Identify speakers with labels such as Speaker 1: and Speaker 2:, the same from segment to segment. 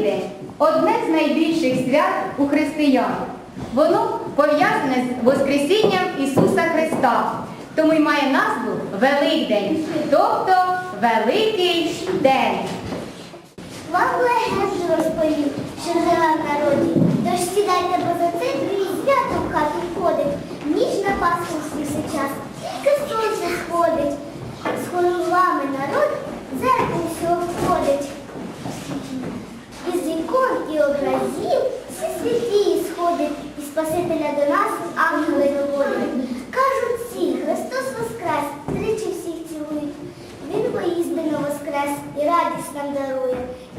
Speaker 1: Великдень одне з найбільших свят у християн. Воно пов'язане з Воскресінням Ісуса Христа, тому й має назву Великдень, тобто Великий День.
Speaker 2: Вам легенду розповів, що жила в народі. Тож сідайте, бо за це і свято в хату входить. Ніч на Пасху всі час, тільки сонце сходить. З хорувами народ зеркало ікон і образів всі святі сходить, і Спасителя до нас ангели доводять. Кажуть всі, Христос воскрес, тричі всіх цілують. Він поїздину воскрес і радість нам дарує.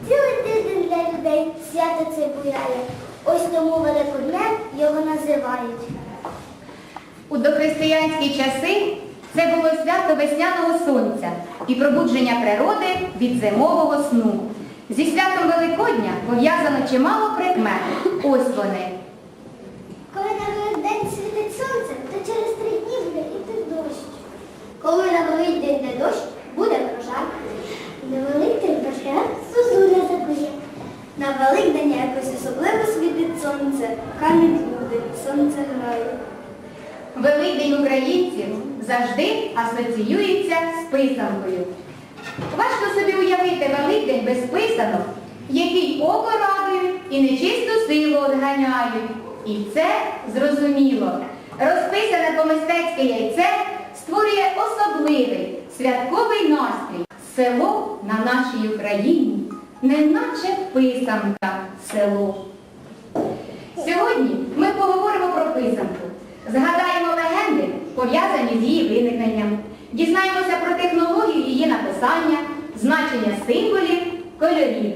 Speaker 2: Цілий тиждень для людей свято це буяє. Ось тому Великоднем його називають.
Speaker 1: У дохристиянські часи це було свято весняного сонця і пробудження природи від зимового сну. Зі святом Великодня пов'язано чимало прикмет. Ось вони.
Speaker 2: Коли на Великдень світить сонце, то через три дні буде йти дощ. Коли на Великдень не дощ, буде врожай. На Великдень башка зозуля закує. На Великдень якось особливо світить сонце, камінь люди, сонце грає.
Speaker 1: Великдень українців завжди асоціюється з писанкою. Важко собі уявити Великдень без писанок, які око радують і нечисту силу одганяють. І це зрозуміло. Розписане по-мистецьке яйце створює особливий святковий настрій. Село на нашій Україні, неначе писанка село. Сьогодні ми поговоримо про писанку. Згадаємо легенди, пов'язані з її виникненням. Дізнаємося про написання, значення символів, кольорів.